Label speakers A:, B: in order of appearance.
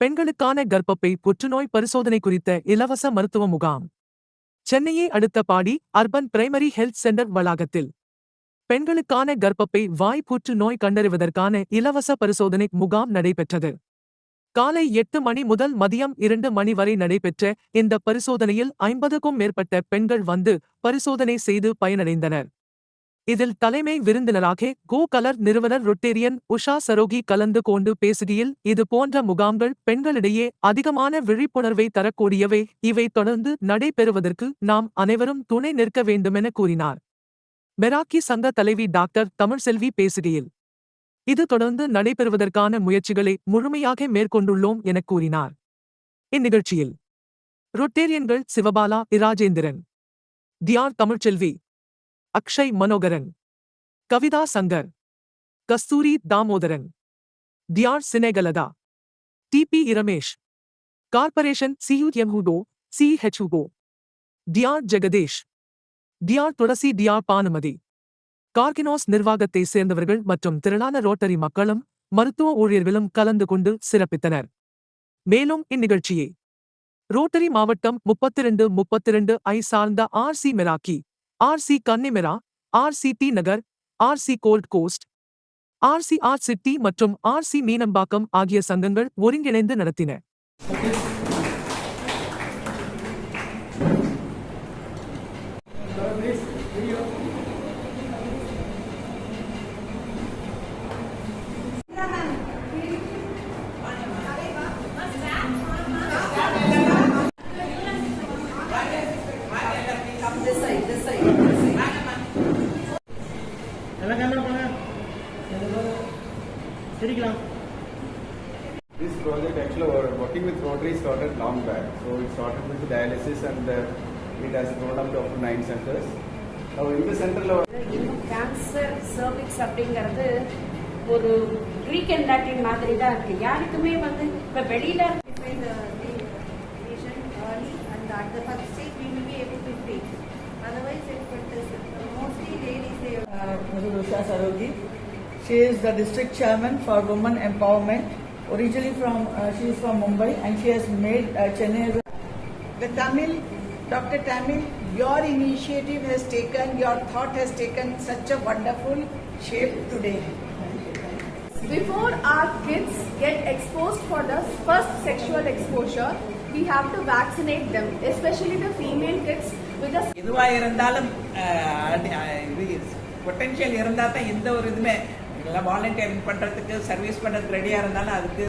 A: பெண்களுக்கான கர்ப்பப்பை புற்றுநோய் பரிசோதனை குறித்த இலவச மருத்துவ முகாம். சென்னையை அடுத்த Padi urban primary health center வளாகத்தில். பெண்களுக்கான கர்ப்பப்பை வாய் புற்றுநோய் கண்டறிவதற்கான இலவச பரிசோதனை முகாம் நடைபெற்றது. காலை எட்டு மணி முதல் மதியம் இரண்டு மணி வரை நடைபெற்ற இந்த பரிசோதனையில் ஐம்பதுக்கும் மேற்பட்ட பெண்கள் வந்து பரிசோதனை செய்து பயனடைந்தனர். இதில் தலைமை விருந்தினராக கோ கலர் நிறுவனர் ரொட்டேரியன் உஷா சரோகி கலந்து கொண்டு பேசுகையில் இது போன்ற முகாம்கள் பெண்களிடையே அதிகமான விழிப்புணர்வை தரக்கூடியவை. இவை தொடர்ந்து நடைபெறுவதற்கு நாம் அனைவரும் துணை நிற்க வேண்டுமென கூறினார். மெராக்கி சங்க தலைவி டாக்டர் தமிழ்செல்வி பேசுகையில் இது தொடர்ந்து நடைபெறுவதற்கான முயற்சிகளை முழுமையாக மேற்கொண்டுள்ளோம் எனக் கூறினார். இந்நிகழ்ச்சியில் ரொட்டேரியன்கள் சிவபாலா இராஜேந்திரன் தியார் தமிழ்ச்செல்வி அக்ஷய் மனோகரன். கவிதா சங்கர். கஸ்தூரி தாமோதரன். டியார் சினேகலதா. டிபி இரமேஷ். கார்ப்பரேஷன் சியூஎம் ஹுடோ டியார் ஜெகதேஷ். டியார் துளசி டியார் பானுமதி. கார்கினோஸ் நிர்வாகத்தை சேர்ந்தவர்கள் மற்றும் திரளான ரோட்டரி மக்களும் மருத்துவ ஊழியர்களும் கலந்து கொண்டு சிறப்பித்தனர். மேலும் இந்நிகழ்ச்சியை. ரோட்டரி மாவட்டம் முப்பத்திரண்டு முப்பத்திரண்டு ஐ சார்ந்த R C Meraki R C Connemara R C T Nagar R C Gold Coast R C R City மற்றும் ஆர் சி மீனம்பாக்கம் ஆகிய சங்கங்கள் ஒருங்கிணைந்து நடத்தின.
B: சிரிக்கலாம்
C: This project actually we're working with Rotary started long back. So it started with dialysis and uh, it has grown up to up to nine centers. Now in the center level,
D: இன்னும் cancer cervix அப்படிங்கிறது ஒரு creek and Latin மாதிரி தான் இருக்கு யாருக்குமே வந்து இப்ப வெளியில
E: Define the the patient early and
F: She is the district chairman for women empowerment. Originally from, uh, she is from Mumbai and she has made uh, Chennai as a
G: The Tamil, Dr. Tamil, your initiative has taken, your thought has taken such a wonderful shape today.
H: Before our kids get exposed for the first sexual exposure, we have to vaccinate them, especially the female kids with the
I: எதுவாக இருந்தாலும் அஹ், அது, அஹ், இது potential இருந்தால் தான் எந்த ஒரு இதுவுமே எல்லாம் வாலண்டியரிங் பண்ணுறதுக்கு சர்வீஸ் பண்ணுறதுக்கு ரெடியாக இருந்தாலும் அதுக்கு